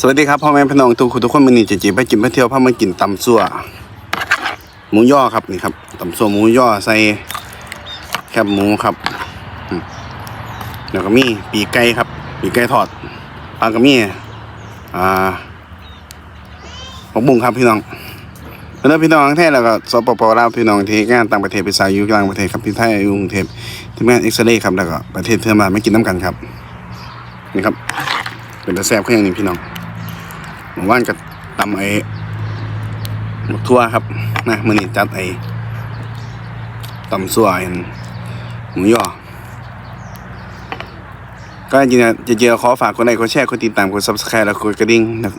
สวัสดีครับพ่อแม่พี่น้องทุกคนทุกคนมันนี่จะจีไปกินไปเที่ยวพามากินตำซั่วหมูย่อครับนี่ครับตำซั่วหมูย่อใส่แคบหมูครับอืมแล้วก็มีปีกไก่ครับปีกไก่ทอดปลากระมี่อ่าผักบุ้งครับพี่น้องเพื่อนพี่น้องทั้งแท้แล้วก็สปปลาวพี่น้องที่งานต่างประเทศไปสายอยู่ต่างประเทศครับที่ไทยอยู่กรุงเทพที่งานเอ็กซเรย์ครับแล้วก็ประเทศเพื่อนบ้านไม่กินน้ำกันครับนี่ครับเป็นตะแซบขึ้นอย่างนี้พี่น้อง หมู่บ้านกับตำไอ้หมกทั่วครับนะมือนี้จัดไอ้ตำซั่วไอ้หมูย่อก็จริงๆจะเจอขอฝากคนใดคนแชร์คนติดตามคนซับสไครต์แล้วกดกระดิ่งนะ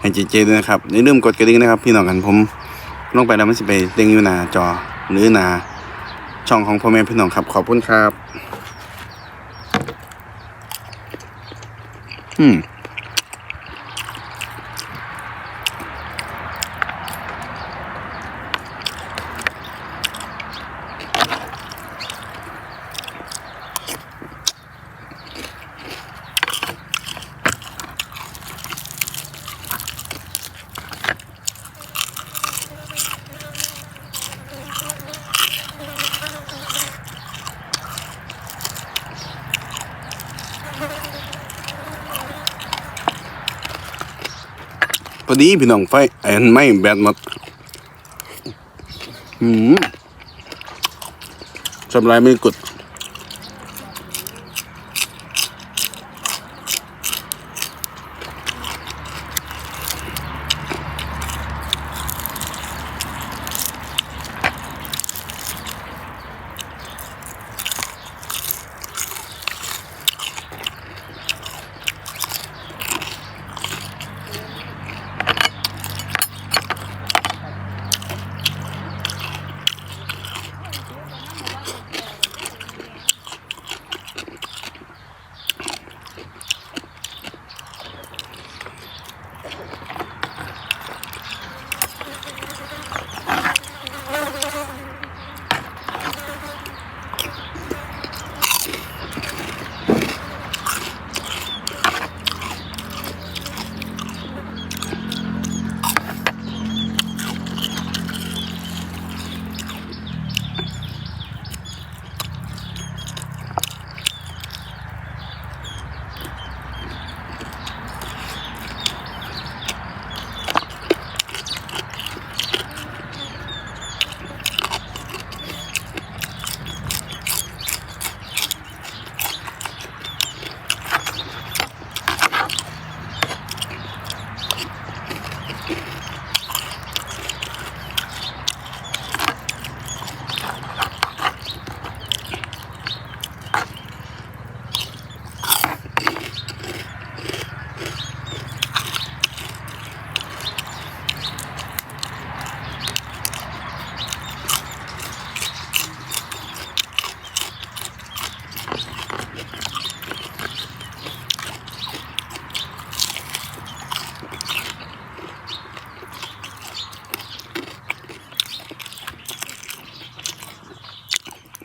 ให้เจเจด้วยนะครับอย่าลืมกดกระดิ่งนะครับ พี่น้องกันผมลงไปแล้วมันจะไปเด้งอยู่หน้าจอหรือหน้าช่องของพ่อแม่พี่น้องครับ ขอบคุณครับ อืม อดีพี่น้องไฟไอ้นั่นไม่แบตหมดอืมสำลายไม่กด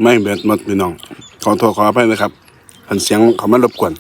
ไม่เบตหมดพี่น้อง ขอโทษขออภัยนะครับหันเสียงเขามารบกวน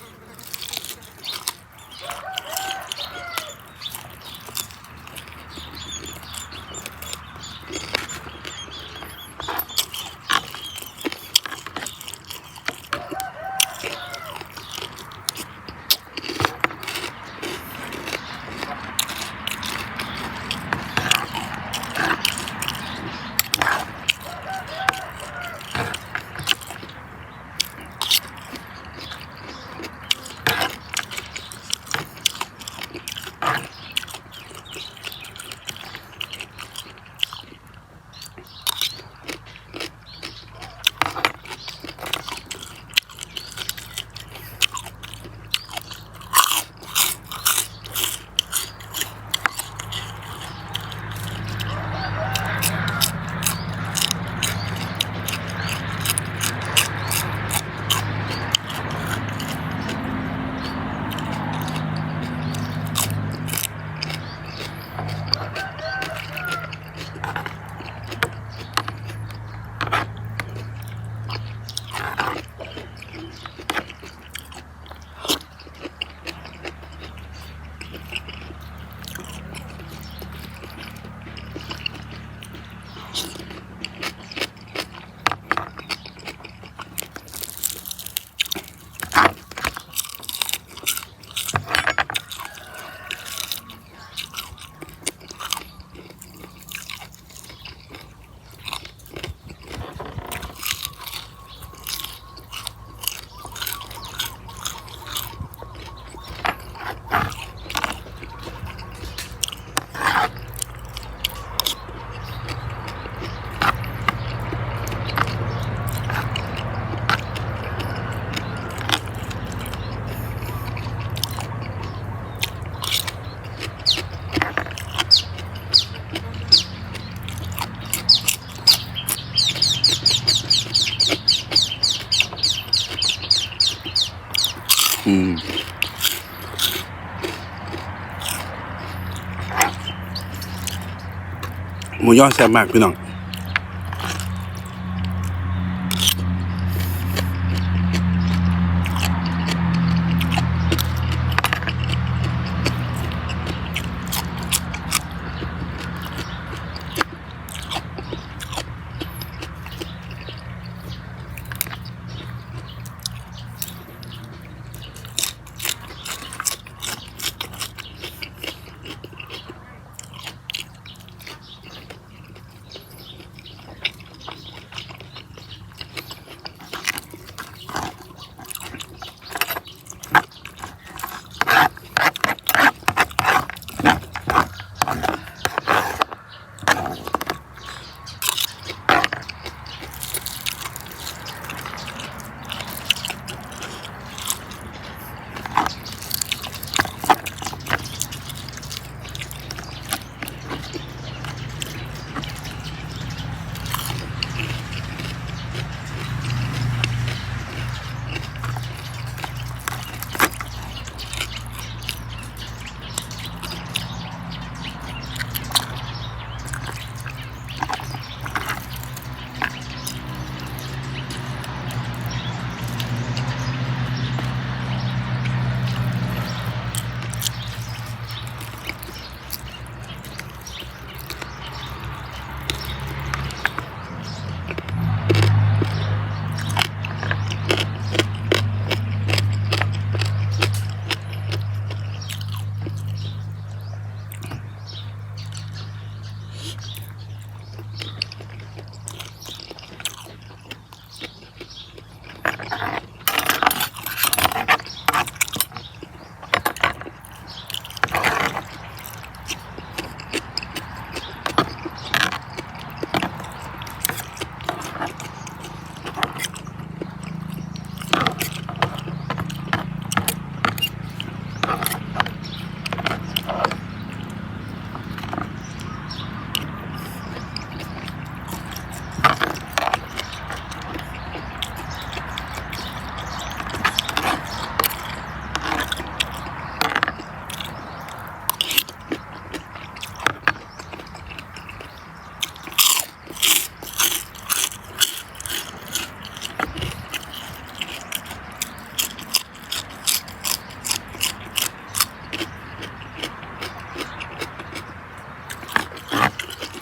มูย่อแซ่บมากพี่น้อง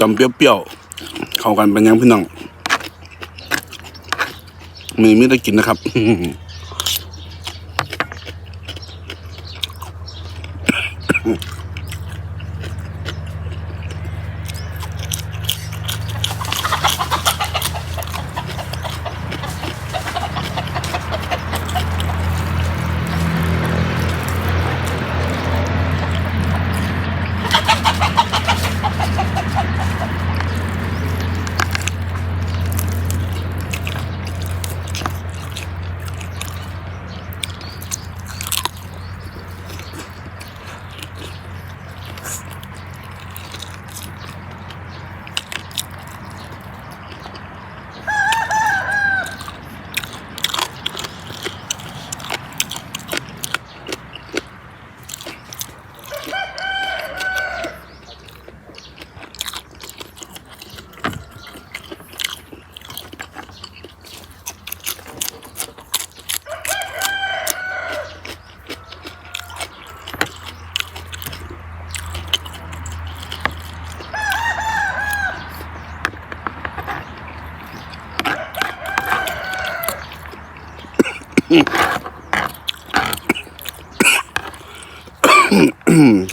ำเปรี้ยวๆเข้ากันเป็นยังพี่น้องมีมิได้กินนะครับ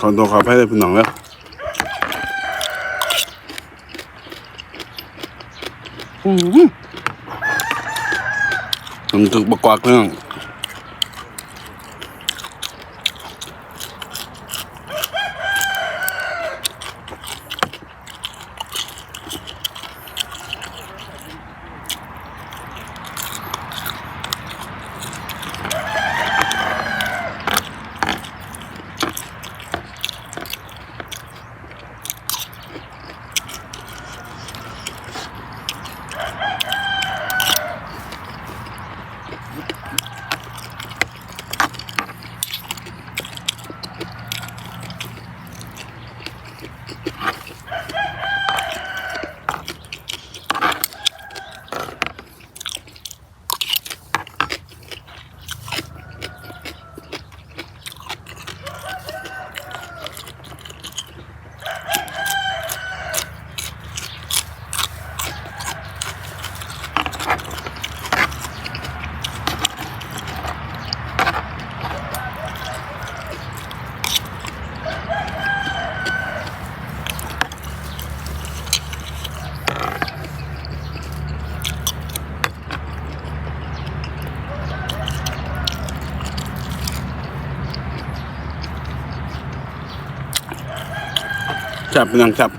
ขอตัวขอให้เลยพี่น้องแล้วผมถึกประกอบเรื่อง จับพี่น้องจับ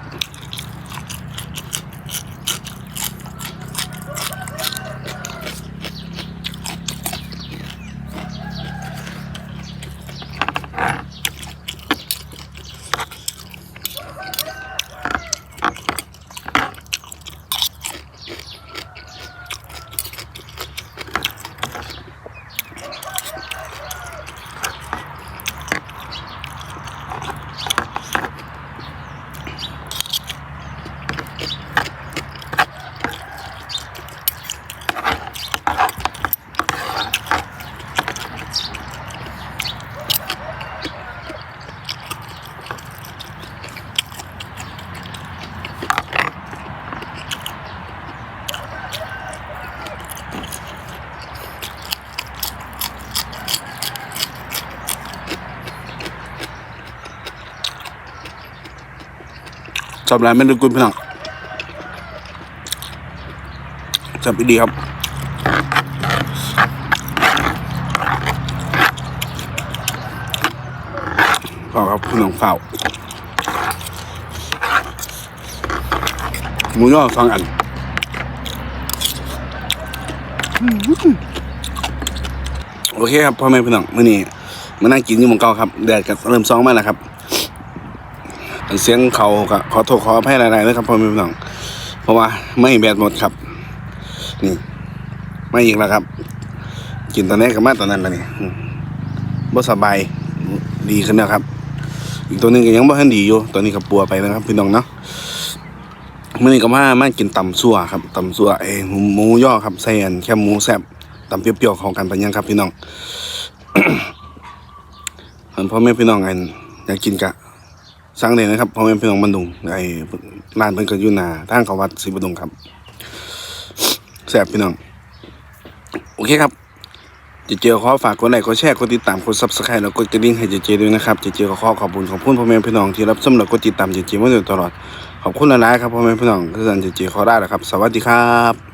จับหลายไม่ได้กุลพี่น้องจับดีครับเฝ้าครับพี่น้องเฝ้าหมูย่อสองอันโอเคครับพ่อแม่พี่น้องมื่อนี้มานั่งกินอยู่หมองเก่าครับแดดก็เริ่มซองมาแล้วครับ เสียงเขาก็ขอโทษขออภัยหลายๆนะครับพ่อแม่พี่น้อง เพราะว่าไม่แบตหมดครับ นี่ไม่อีกแล้วครับ กินตอนนี้กับมาตอนนั้นแล้วนี่บ่สบายดีขึ้นแล้วครับ อีกตัวนึงก็ยังบ่ทันดีอยู่ตอนนี้ก็ปัวไปนะครับ พี่น้องเนาะมื่อนี้ก็มามากินตำซั่วครับตำซั่วเอ้หมูย่อครับใส่อันแค่หมูแซ่บตำเปรี้ยวๆของกันไปยังครับ พี่น้องอันพ่อแม่พี่น้องอันอยากกินกะ สั่งเลยนะครับพ่อแม่พี่น้องบันดุงไอ้ร้านเพิ่นก็อยู่หน้าทางเขาวัดศรีบันดุงครับแซ่บพี่น้องโอเคครับเจเจขอฝากกดไลค์กดแชร์กดติดตามกด Subscribe แล้วกดกระดิ่งให้เจเจด้วยนะครับเจเจก็ขอขอบคุณขอบคุณพ่อแม่พี่น้องที่รับชมและกดติดตามเจเจมาโดยตลอดขอบคุณหลายๆครับพ่อแม่พี่น้องคือสันเจเจขอได้แล้วครับ สวัสดีครับ